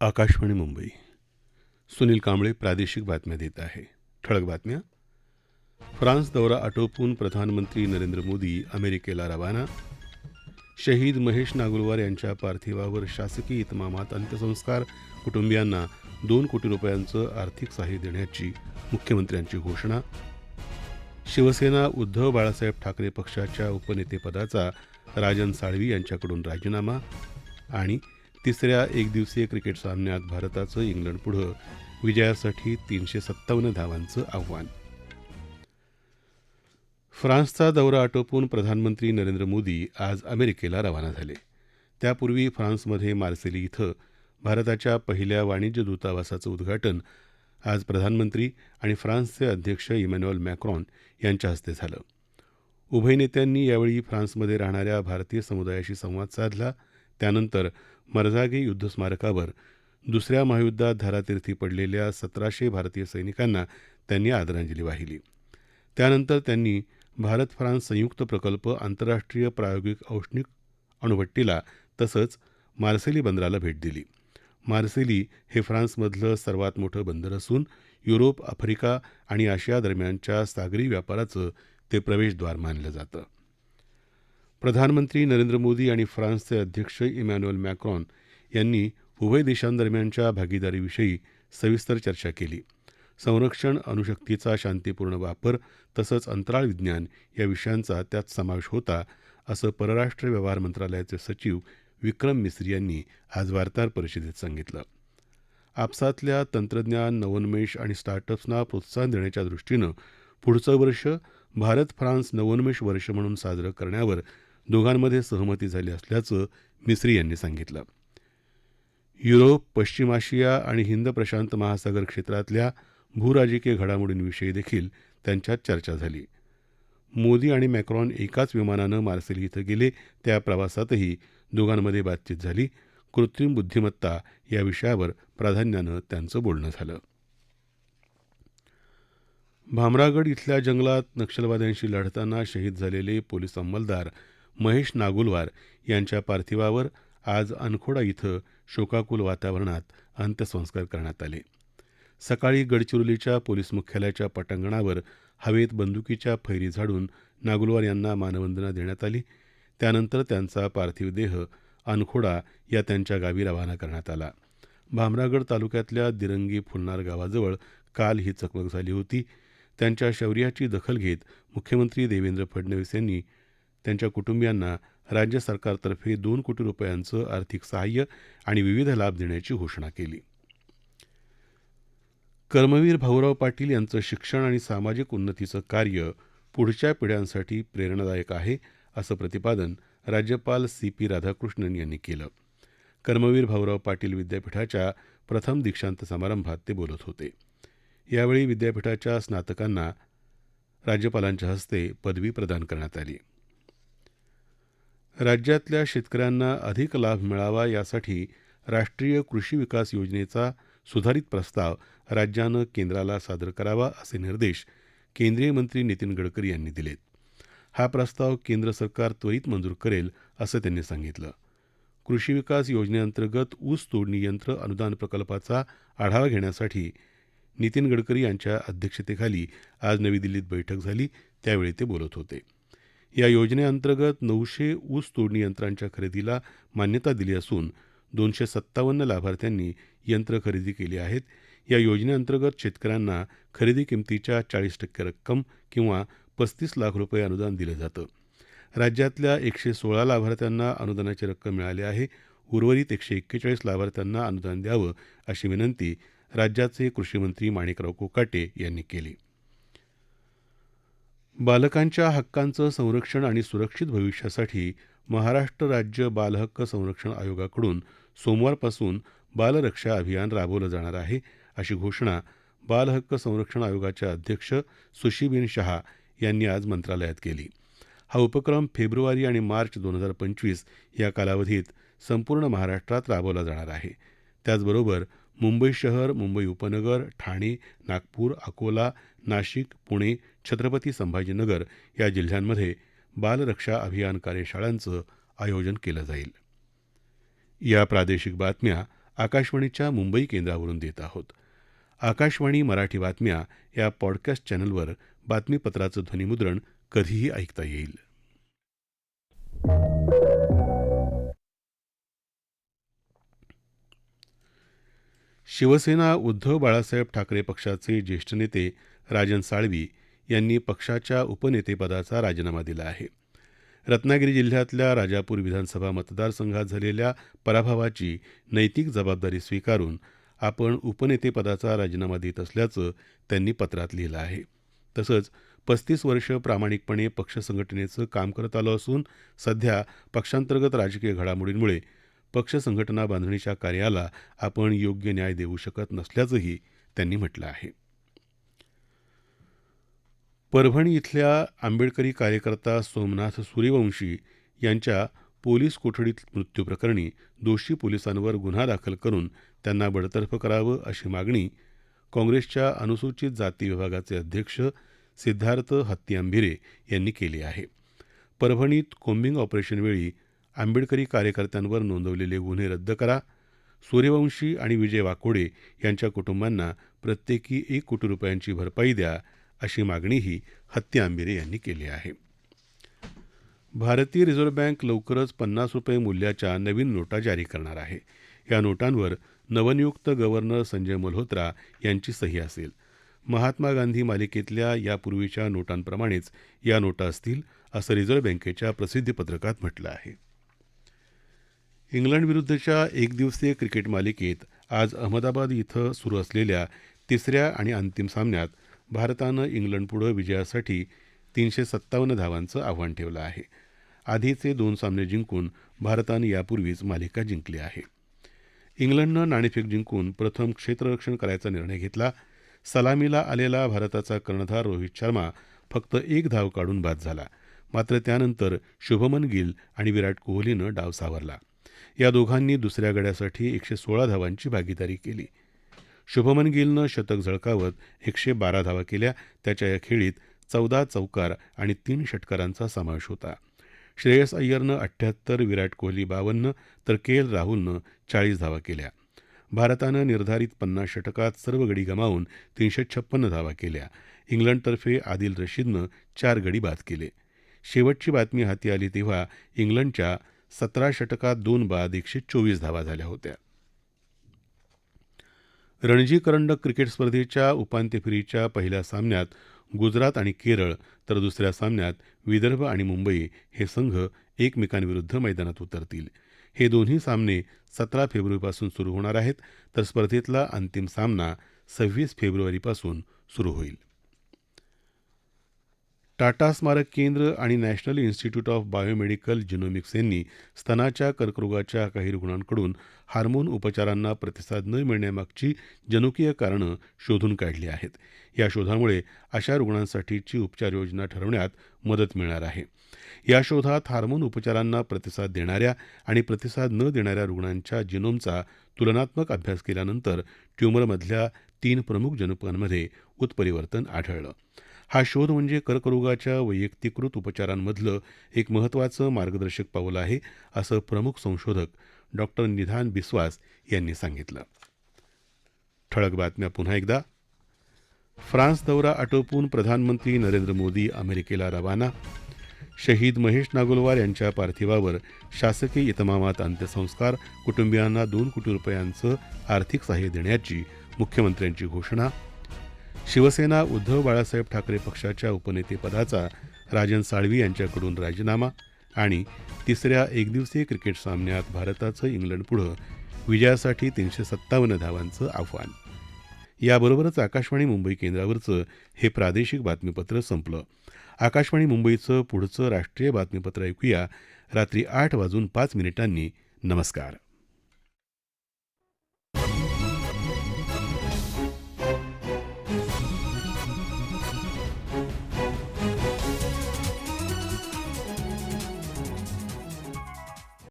आकाशवाणी मुंबई. सुनील कांबळे प्रादेशिक बातम्या देत आहे. ठळक बातम्या. फ्रान्स दौरा आटोपून प्रधानमंत्री नरेंद्र मोदी अमेरिकेला रवाना. शहीद महेश नागुलवार यांच्या पार्थिवावर शासकीय इतमामात अंत्यसंस्कार. कुटुंबियांना दोन कोटी रुपयांचं आर्थिक सहाय्य देण्याची मुख्यमंत्र्यांची घोषणा. शिवसेना उद्धव बाळासाहेब ठाकरे पक्षाच्या उपनेतेपदाचा राजन साळवी यांच्याकडून राजीनामा. आणि तिसऱ्या एकदिवसीय क्रिकेट सामन्यात भारताचं इंग्लंडपुढं विजयासाठी तीनशे सत्तावन्न धावांचं आव्हान. फ्रान्सचा दौरा आटोपून प्रधानमंत्री नरेंद्र मोदी आज अमेरिकेला रवाना झाले. त्यापूर्वी फ्रान्समध्ये मार्सेली इथं भारताच्या पहिल्या वाणिज्य दूतावासाचं उद्घाटन आज प्रधानमंत्री आणि फ्रान्सचे अध्यक्ष इमॅन्युअल मॅक्रॉन यांच्या हस्ते झालं. उभय नेत्यांनी यावेळी फ्रान्समध्ये राहणाऱ्या भारतीय समुदायाशी संवाद साधला. त्यानंतर मरझागे युद्ध स्मारकावर दुसऱ्या महायुद्धात धारातीर्थी पडलेल्या सतराशे भारतीय सैनिकांना त्यांनी आदरांजली वाहिली. त्यानंतर त्यांनी भारत फ्रान्स संयुक्त प्रकल्प आंतरराष्ट्रीय प्रायोगिक औष्णिक अणुभट्टीला तसंच मार्सेली बंदराला भेट दिली. मार्सेली हे फ्रान्समधलं सर्वात मोठं बंदर असून युरोप आफ्रिका आणि आशिया दरम्यानच्या सागरी व्यापाराचं ते प्रवेशद्वार मानलं जातं. प्रधानमंत्री नरेंद्र मोदी आणि फ्रान्सचे अध्यक्ष इमॅन्युअल मॅक्रॉन यांनी उभय देशांदरम्यानच्या भागीदारीविषयी सविस्तर चर्चा केली. संरक्षण अणुशक्तीचा शांतीपूर्ण वापर तसंच अंतराळ विज्ञान या विषयांचा त्यात समावेश होता असं परराष्ट्र व्यवहार मंत्रालयाचे सचिव विक्रम मिस्री यांनी आज वार्ताहर परिषदेत सांगितलं. आपसातल्या तंत्रज्ञान नवोन्मेष आणि स्टार्टअप्सना प्रोत्साहन देण्याच्या दृष्टीनं पुढचं वर्ष भारत फ्रान्स नवोन्मेष वर्ष म्हणून साजरं करण्यावर दोघांमध्ये सहमती झाली असल्याचं मिस्री यांनी सांगितलं. युरोप पश्चिम आशिया आणि हिंद प्रशांत महासागर क्षेत्रातल्या भूराजकीय घडामोडींविषयी देखील त्यांच्यात चर्चा झाली. मोदी आणि मॅक्रॉन एकाच विमानानं मार्सेली इथं गेले त्या प्रवासातही दोघांमध्ये बातचीत झाली. कृत्रिम बुद्धिमत्ता या विषयावर प्राधान्यानं त्यांचं बोलणं झालं. भामरागड इथल्या जंगलात नक्षलवाद्यांशी लढताना शहीद झालेले पोलीस अंमलदार महेश नागुलवार यांच्या पार्थिवावर आज अनखोडा इथं शोकाकुल वातावरणात अंत्यसंस्कार करण्यात आले. सकाळी गडचिरोलीच्या पोलीस मुख्यालयाच्या पटांगणावर हवेत बंदुकीच्या फैरी झाडून नागुलवार यांना मानवंदना देण्यात आली. त्यानंतर त्यांचा पार्थिव देह अनखोडा या त्यांच्या गावी रवाना करण्यात आला. भामरागड तालुक्यातल्या दिरंगी फुलनार गावाजवळ काल ही चकमक झाली होती. त्यांच्या शौर्याची दखल घेत मुख्यमंत्री देवेंद्र फडणवीस यांनी त्यांच्या कुटुंबियांना राज्य सरकारतर्फे दोन कोटी रुपयांचं आर्थिक सहाय्य आणि विविध लाभ देण्याची घोषणा केली. कर्मवीर भाऊराव पाटील यांचं शिक्षण आणि सामाजिक उन्नतीचं कार्य पुढच्या पिढ्यांसाठी प्रेरणादायक आहे असं प्रतिपादन राज्यपाल सी पी राधाकृष्णन यांनी केलं. कर्मवीर भाऊराव पाटील विद्यापीठाच्या प्रथम दीक्षांत समारंभात ते बोलत होते. यावेळी विद्यापीठाच्या स्नातकांना राज्यपालांच्या हस्ते पदवी प्रदान करण्यात आली. राज्यातल्या शेतकऱ्यांना अधिक लाभ मिळावा यासाठी राष्ट्रीय कृषी विकास योजनेचा सुधारित प्रस्ताव राज्यानं केंद्राला सादर करावा असे निर्देश केंद्रीय मंत्री नितीन गडकरी यांनी दिलेत. हा प्रस्ताव केंद्र सरकार त्वरित मंजूर करेल असं त्यांनी सांगितलं. कृषी विकास योजनेअंतर्गत ऊस तोडणी यंत्र अनुदान प्रकल्पाचा आढावा घेण्यासाठी नितीन गडकरी यांच्या अध्यक्षतेखाली आज नवी दिल्लीत बैठक झाली त्यावेळी ते बोलत होते. या योजनेअंतर्गत नऊशे ऊस तोडणी यंत्रांच्या खरेदीला मान्यता दिली असून दोनशे सत्तावन्न लाभार्थ्यांनी यंत्र खरेदी केली आहेत. या योजनेअंतर्गत शेतकऱ्यांना खरेदी किमतीच्या चाळीस टक्के रक्कम किंवा पस्तीस लाख रुपये अनुदान दिलं जातं. राज्यातल्या एकशे सोळा लाभार्थ्यांना अनुदानाची रक्कम मिळाली आहे. उर्वरित एकशे एक्केचाळीस लाभार्थ्यांना अनुदान द्यावं अशी विनंती राज्याचे कृषीमंत्री माणिकराव कोकाटे यांनी केली. बालकांच्या हक्कांचं संरक्षण आणि सुरक्षित भविष्यासाठी महाराष्ट्र राज्य बालहक्क संरक्षण आयोगाकडून सोमवारपासून बालरक्षा अभियान राबवलं जाणार आहे अशी घोषणा बालहक्क संरक्षण आयोगाच्या अध्यक्ष सुशीबेन शहा यांनी आज मंत्रालयात केली. हा उपक्रम फेब्रुवारी आणि मार्च दोन हजार पंचवीस या कालावधीत संपूर्ण महाराष्ट्रात राबवला जाणार आहे. त्याचबरोबर मुंबई शहर मुंबई उपनगर ठाणे नागपूर अकोला नाशिक पुणे छत्रपती संभाजीनगर या जिल्ह्यांमध्ये बालरक्षा अभियान कार्यशाळांचं आयोजन केलं जाईल. या प्रादेशिक बातम्या आकाशवाणीच्या मुंबई केंद्रावरून देत आहोत. आकाशवाणी मराठी बातम्या या पॉडकास्ट चॅनलवर बातमीपत्राचं ध्वनीमुद्रण कधीही ऐकता येईल. शिवसेना उद्धव बाळासाहेब ठाकरे पक्षाचे ज्येष्ठ नेते राजन साळवी यांनी पक्षाच्या उपनेतेपदाचा राजीनामा दिला आहे. रत्नागिरी जिल्ह्यातल्या राजापूर विधानसभा मतदारसंघात झालेल्या पराभवाची नैतिक जबाबदारी स्वीकारून आपण उपनेतेपदाचा राजीनामा देत असल्याचं त्यांनी पत्रात लिहिलं आहे. तसंच पस्तीस वर्ष प्रामाणिकपणे पक्ष संघटनेचं काम करत आलो असून सध्या पक्षांतर्गत राजकीय घडामोडींमुळे पक्ष संघटना बांधणीच्या कार्याला आपण योग्य न्याय देऊ शकत नसल्याचंही त्यांनी म्हटलं आहे. परभणी इथल्या आंबेडकरी कार्यकर्ता सोमनाथ सूर्यवंशी यांच्या पोलीस कोठडीत मृत्यूप्रकरणी दोषी पोलिसांवर गुन्हा दाखल करून त्यांना बडतर्फ करावं अशी मागणी काँग्रेसच्या अनुसूचित जाती विभागाचे अध्यक्ष सिद्धार्थ हत्तीआंभिरे यांनी केली आहे. परभणीत कोम्बिंग ऑपरेशनवेळी आंबेडकरी कार्यकर्त्यांवर नोंदवलेले गुन्हे रद्द करा. सूर्यवंशी आणि विजय वाकोडे यांच्या कुटुंबांना प्रत्येकी एक कोटी रुपयांची भरपाई द्या अशी मागणीही हत्ती आंबिरे यांनी केली आहे. भारतीय रिझर्व्ह बँक लवकरच पन्नास रुपये मूल्याच्या नवीन नोटा जारी करणार आहे. या नोटांवर नवनियुक्त गव्हर्नर संजय मल्होत्रा यांची सही असेल. महात्मा गांधी मालिकेतल्या यापूर्वीच्या नोटांप्रमाणेच या नोटा असतील असं रिझर्व्ह बँकेच्या प्रसिद्धीपत्रकात म्हटलं आहे. इंग्लंडविरुद्धच्या एकदिवसीय क्रिकेट मालिकेत आज अहमदाबाद इथं सुरू असलेल्या तिसऱ्या आणि अंतिम सामन्यात भारतानं इंग्लंडपुढं विजयासाठी तीनशे सत्तावन्न धावांचं आव्हान ठेवलं आहे. आधीचे दोन सामने जिंकून भारतानं यापूर्वीच मालिका जिंकली आहे. इंग्लंडनं नाणेफेक जिंकून प्रथम क्षेत्ररक्षण करायचा निर्णय घेतला. सलामीला आलेला भारताचा कर्णधार रोहित शर्मा फक्त एक धाव काढून बाद झाला. मात्र त्यानंतर शुभमन गिल आणि विराट कोहलीनं डाव सावरला. या दोघांनी दुसऱ्या गड्यासाठी एकशे सोळा धावांची भागीदारी केली. शुभमन गिलनं शतक झळकावत एकशे बारा धावा केल्या. त्याच्या या खेळीत चौदा चौकार आणि तीन षटकारांचा समावेश होता. श्रेयस अय्यरनं अठ्ठ्याहत्तर विराट कोहली बावन्न तर के एल राहुलनं चाळीस धावा केल्या. भारतानं निर्धारित पन्नास षटकात सर्व गडी गमावून तीनशे छप्पन्न धावा केल्या. इंग्लंडतर्फे आदिल रशीदनं चार गडी बाद केले. शेवटची बातमी हाती आली तेव्हा इंग्लंडच्या सतरा षटकात दोन बाद एकशे चोवीस धावा झाल्या होत्या. रणजी करंडक क्रिकेट स्पर्धेच्या उपांत्य फेरीच्या पहिल्या सामन्यात गुजरात आणि केरळ तर दुसऱ्या सामन्यात विदर्भ आणि मुंबई हे संघ एकमेकांविरुद्ध मैदानात उतरतील. हे दोन्ही सामने सतरा फेब्रुवारीपासून सुरू होणार आहेत तर स्पर्धेतला अंतिम सामना सव्वीस फेब्रुवारीपासून सुरू होईल. टाटा स्मारक केंद्र आणि national institute of biomedical genomics यांनी स्तनाच्या कर्करोगाच्या काही रुग्णांकडून हार्मोन उपचारांना प्रतिसाद न मिळण्यामागची जनुकीय कारणं शोधून काढली आहेत. या शोधामुळे अशा रुग्णांसाठीची उपचार योजना ठरवण्यात मदत मिळणार आहे. या शोधात हार्मोन उपचारांना प्रतिसाद देणाऱ्या आणि प्रतिसाद न देणाऱ्या रुग्णांच्या जिनोमचा तुलनात्मक अभ्यास केल्यानंतर ट्यूमरमधल्या तीन प्रमुख जनुकांमध्ये उत्परिवर्तन आढळलं. हा शोध म्हणजे कर्करोगाच्या वैयक्तिकृत उपचारांमधलं एक महत्त्वाचं मार्गदर्शक पाऊल आहे असं प्रमुख संशोधक डॉक्टर निधान बिस्वास यांनी सांगितलं. ठळक बातम्या पुन्हा एकदा. फ्रान्स दौरा आटोपून प्रधानमंत्री नरेंद्र मोदी अमेरिकेला रवाना. शहीद महेश नागोलवार यांच्या पार्थिवावर शासकीय इतमामात अंत्यसंस्कार कुटुंबियांना दोन कोटी रुपयांचं आर्थिक सहाय्य देण्याची मुख्यमंत्र्यांची घोषणा. शिवसेना उद्धव बाळासाहेब ठाकरे पक्षाच्या उपनेतेपदाचा राजन साळवी यांच्याकडून राजीनामा आणि तिसऱ्या एकदिवसीय क्रिकेट सामन्यात भारताचं इंग्लंडपुढं विजयासाठी तीनशे सत्तावन्न धावांचं आव्हान. याबरोबरच आकाशवाणी मुंबई केंद्रावरचं हे प्रादेशिक बातमीपत्र संपलं. आकाशवाणी मुंबईचं पुढचं राष्ट्रीय बातमीपत्र ऐकूया. रात्री आठ वाजून पाच मिनिटांनी. नमस्कार.